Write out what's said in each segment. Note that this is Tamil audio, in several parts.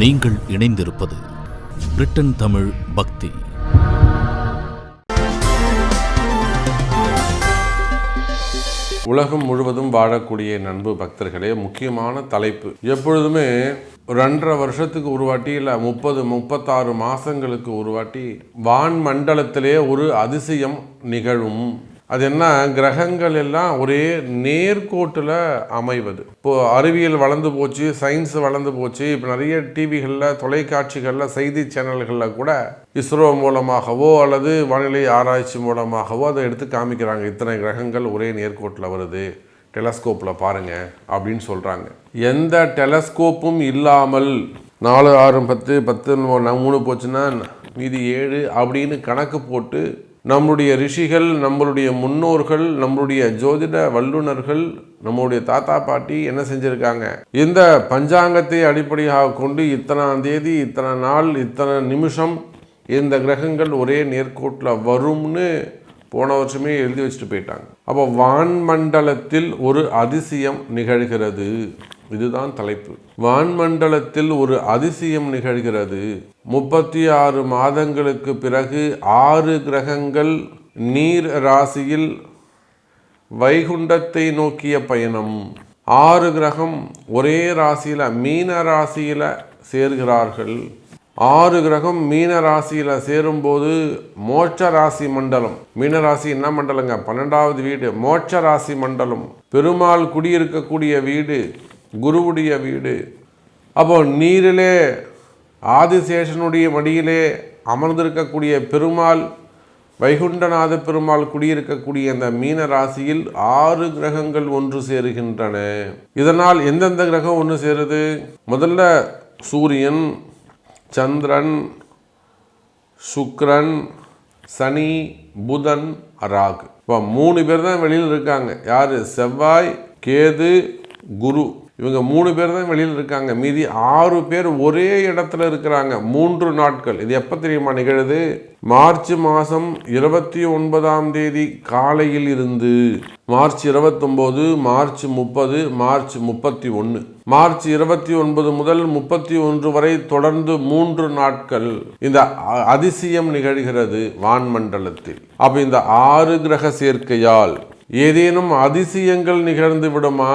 நீங்கள் இணைந்திருப்பது பிரிட்டன் தமிழ் பக்தி. உலகம் முழுவதும் வாழக்கூடிய நண்பு பக்தர்களே முக்கியமான தலைப்பு. எப்பொழுதுமே ரெண்டரை வருஷத்துக்கு ஒரு வாட்டி இல்லை முப்பது முப்பத்தாறு மாதங்களுக்கு ஒரு வாட்டி வான் மண்டலத்திலே ஒரு அதிசயம் நிகழும். அது என்ன? கிரகங்கள் எல்லாம் ஒரே நேர்கோட்டில் அமைவது. இப்போ அறிவியல் வளர்ந்து போச்சு சயின்ஸ் வளர்ந்து போச்சு இப்போ நிறைய டிவிகளில் தொலைக்காட்சிகளில் செய்தி சேனல்களில் கூட இஸ்ரோ மூலமாகவோ அல்லது வானிலை ஆராய்ச்சி மூலமாகவோ அதை எடுத்து காமிக்கிறாங்க. இத்தனை கிரகங்கள் ஒரே நேர்கோட்டில் வருது. டெலஸ்கோப்பில் பாருங்க அப்படின்னு சொல்கிறாங்க எந்த டெலஸ்கோப்பும் இல்லாமல் நாலு ஆறு பத்து பத்து மூணு போச்சுன்னா மீதி ஏழு அப்படின்னு கணக்கு போட்டு நம்முடைய ரிஷிகள் நம்மளுடைய முன்னோர்கள் நம்மளுடைய ஜோதிட வல்லுநர்கள் நம்மளுடைய தாத்தா பாட்டி என்ன செஞ்சுருக்காங்க? இந்த பஞ்சாங்கத்தை அடிப்படையாக கொண்டு இத்தனாம் தேதி இத்தனை நாள் இத்தனை நிமிஷம் இந்த கிரகங்கள் ஒரே நேர்கோட்டில் வரும்னு போன வருஷமே எழுதி வச்சுட்டு போயிட்டாங்க. அப்போ வான்மண்டலத்தில் ஒரு அதிசயம் நிகழ்கிறது. இதுதான் தலைப்பு. வான்மண்டலத்தில் ஒரு அதிசயம் நிகழ்கிறது. முப்பத்தி ஆறு மாதங்களுக்கு பிறகு ஆறு கிரகங்கள் நீர் ராசியில் வைகுண்டத்தை நோக்கிய பயணம். ஆறு கிரகம் ஒரே ராசியில் மீன ராசியில் சேர்கிறார்கள். ஆறு கிரகம் மீன ராசியில் சேரும்போது மோட்ச ராசி மண்டலம். மீன ராசி என்ன மண்டலங்க? பன்னெண்டாவது வீடு. மோட்ச ராசி மண்டலம். பெருமாள் குடியிருக்கக்கூடிய வீடு. குருவுடைய வீடு. அப்போ நீரிலே ஆதிசேஷனுடைய மடியிலே அமர்ந்திருக்கக்கூடிய பெருமாள் வைகுண்டநாத பெருமாள் குடியிருக்கக்கூடிய அந்த மீன ராசியில் ஆறு கிரகங்கள் ஒன்று சேருகின்றன. இதனால் எந்தெந்த கிரகம் ஒன்று சேருது? முதல்ல சூரியன் சந்திரன் சுக்ரன் சனி புதன் ராகு. இப்போ மூணு பேர் தான் வெளியில் இருக்காங்க. யார்? செவ்வாய் கேது குரு. இவங்க மூணு பேர் தான் வெளியில் இருக்காங்க. மீதி ஆறு பேர் ஒரே இடத்துல இருக்கிறாங்க. மூன்று நாட்கள். இது எப்போ தெரியுமா நிகழுது? மார்ச் மாதம் இருபத்தி ஒன்பதாம் தேதி காலையில் இருந்து மார்ச் இருபத்தொம்போது மார்ச் முப்பது மார்ச் முப்பத்தி ஒன்று மார்ச் இருபத்தி ஒன்பது முதல் முப்பத்தி ஒன்று வரை தொடர்ந்து மூன்று நாட்கள் இந்த அதிசயம் நிகழ்கிறது வான்மண்டலத்தில். அப்போ இந்த ஆறு கிரக சேர்க்கையால் ஏதேனும் அதிசயங்கள் நிகழ்ந்து விடுமா?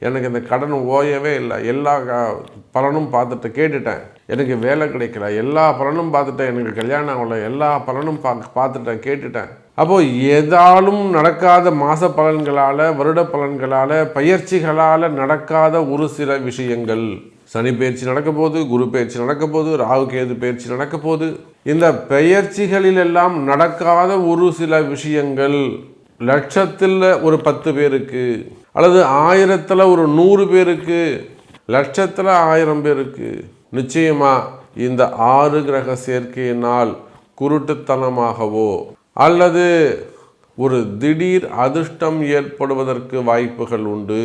எனக்கு இந்த கடன் ஓயவே இல்லை. எல்லா பலனும் பார்த்துட்டு கேட்டுட்டேன். எனக்கு வேலை கிடைக்கல. எல்லா பலனும் பார்த்துட்டேன். எனக்கு கல்யாணம் ஆகல. எல்லா பலனும் பா பார்த்துட்டேன் கேட்டுட்டேன். அப்போது ஏதாலும் நடக்காத மாத பலன்களால் வருட பலன்களால் பயிற்சிகளால் நடக்காத ஒரு சில விஷயங்கள். சனி பயிற்சி நடக்க போது குரு பயிற்சி நடக்க போது ராகு கேது பயிற்சி நடக்க போது இந்த பெயர்ச்சிகளில் எல்லாம் நடக்காத ஒரு சில விஷயங்கள். லட்சத்தில் ஒரு பத்து பேருக்கு அல்லது ஆயிரத்தில் ஒரு நூறு பேருக்கு லட்சத்தில் ஆயிரம் பேருக்கு நிச்சயமாக இந்த ஆறு கிரக சேர்க்கையினால் குருட்டுத்தனமாகவோ அல்லது ஒரு திடீர் அதிர்ஷ்டம் ஏற்படுவதற்கு வாய்ப்புகள் உண்டு.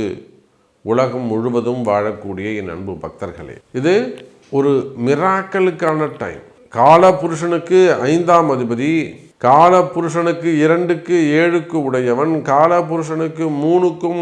உலகம் முழுவதும் வாழக்கூடிய என் அன்பு பக்தர்களே இது ஒரு மிராக்களுக்கான டைம். கால புருஷனுக்கு ஐந்தாம் அதிபதி கால புருஷனுக்கு இரண்டுக்கு ஏழுக்கு உடையவன் கால புருஷனுக்கு மூணுக்கும்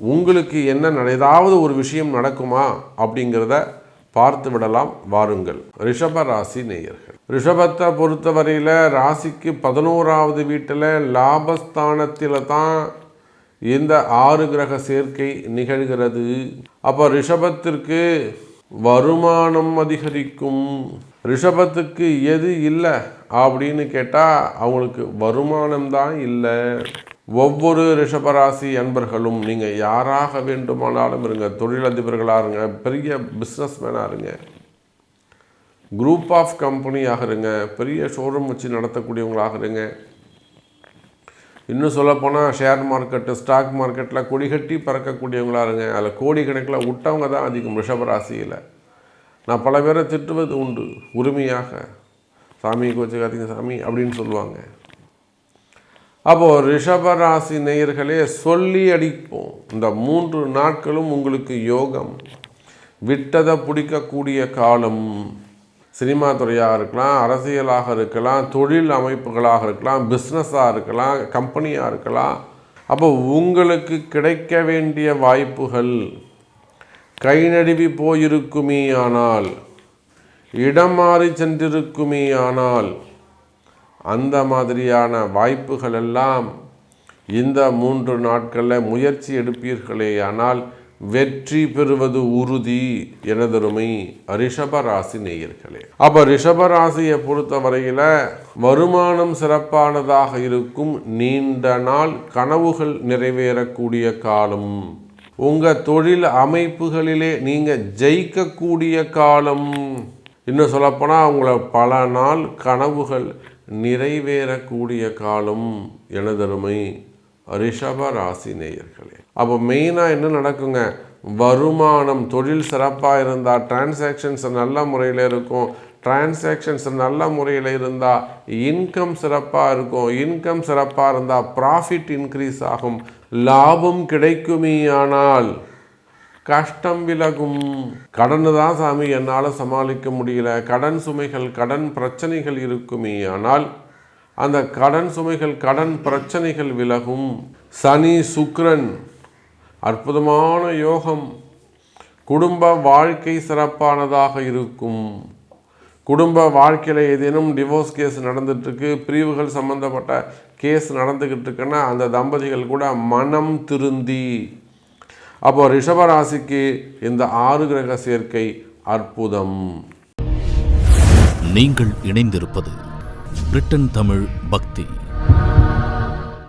உங்களுக்கு என்ன ஏதாவது ஒரு விஷயம் நடக்குமா அப்படிங்கிறத பார்த்து விடலாம் வாருங்கள். ரிஷப ராசி நேயர்கள். ரிஷபத்தை பொறுத்தவரையில் ராசிக்கு பதினோராவது வீட்டில் லாபஸ்தானத்தில் தான் இந்த ஆறு கிரக சேர்க்கை நிகழ்கிறது. அப்போ ரிஷபத்திற்கு வருமானம் அதிகரிக்கும். ரிஷபத்துக்கு எது இல்லை அப்படின்னு கேட்டால் அவங்களுக்கு வருமானம் தான் இல்லை. ஒவ்வொரு ரிஷபராசி அன்பர்களும் நீங்கள் யாராக வேண்டுமானாலும் இருங்க. தொழிலதிபர்களாக இருங்க பெரிய பிஸ்னஸ்மேனாக இருங்க. குரூப் ஆஃப் கம்பெனியாக இருங்க பெரிய ஷோரூம் வச்சு நடத்தக்கூடியவங்களாக இருங்க. இன்னும் சொல்லப்போனால் ஷேர் மார்க்கெட்டு ஸ்டாக் மார்க்கெட்டில் கொடி கட்டி பறக்கக்கூடியவங்களாக இருங்க. அதில் கோடிக்கணக்கில் விட்டவங்க தான் அதிகம் ரிஷபராசியில். நான் பல பேரை திட்டுவது உண்டு உரிமையாக. சாமி கோச்சுக்காதீங்க சாமி அப்படின்னு சொல்லுவாங்க. அப்போது ரிஷபராசி நேயர்களே சொல்லி அடிப்போம். இந்த மூன்று நாட்களும் உங்களுக்கு யோகம். விட்டதை பிடிக்கக்கூடிய காலம். சினிமா துறையாக இருக்கலாம் அரசியலாக இருக்கலாம் தொழில் அமைப்புகளாக இருக்கலாம் பிஸ்னஸாக இருக்கலாம் கம்பெனியாக இருக்கலாம். அப்போ உங்களுக்கு கிடைக்க வேண்டிய வாய்ப்புகள் கை நடுவி போயிருக்குமே ஆனால் இடம் மாறி சென்றிருக்குமே ஆனால் அந்த மாதிரியான வாய்ப்புகள் எல்லாம் இந்த மூன்று நாட்களில் முயற்சி எடுப்பீர்களே ஆனால் வெற்றி பெறுவது உறுதி எனதருமை ரிஷபராசி நேயர்களே. அப்போ ரிஷபராசியை பொறுத்த வரையில் வருமானம் சிறப்பானதாக இருக்கும் நீண்ட நாள் கனவுகள் நிறைவேறக்கூடிய காலம். உங்கள் தொழில் அமைப்புகளிலே நீங்கள் ஜெயிக்கக்கூடிய காலம். இன்னும் சொல்லப்போனால் உங்களை பல நாள் கனவுகள் நிறைவேறக்கூடிய காலம் எனதருமை ரிஷப ராசி நேயர்களே. அப்போ மெயினாக என்ன நடக்குங்க? வருமானம் தொழில் சிறப்பாக இருந்தால் டிரான்சாக்ஷன்ஸ் நல்ல முறையில் இருக்கும். டிரான்சாக்ஷன்ஸ் நல்ல முறையில் இருந்தால் இன்கம் சிறப்பாக இருக்கும். இன்கம் சிறப்பாக இருந்தால் ப்ராஃபிட் இன்க்ரீஸ் ஆகும். லாபம் கிடைக்குமே ஆனால் கஷ்டம் விலகும். கடன் தான் சாமி என்னால் சமாளிக்க முடியல. கடன் சுமைகள் கடன் பிரச்சனைகள் இருக்குமே. ஆனால் அந்த கடன் சுமைகள் கடன் பிரச்சனைகள் விலகும். சனி சுக்ரன் அற்புதமான யோகம். குடும்ப வாழ்க்கை சிறப்பானதாக இருக்கும். குடும்ப வாழ்க்கையில் ஏதேனும் டிவோர்ஸ் கேஸ் நடந்துட்டுருக்கு பிரிவுகள் சம்மந்தப்பட்ட கேஸ் நடந்துக்கிட்டு இருக்குன்னா அந்த தம்பதிகள் கூட மனம் திருந்தி. அப்போ ரிஷபராசிக்கு இந்த ஆறு கிரக சேர்க்கை அற்புதம். நீங்கள் இணைந்திருப்பது பிரிட்டன் தமிழ் பக்தி.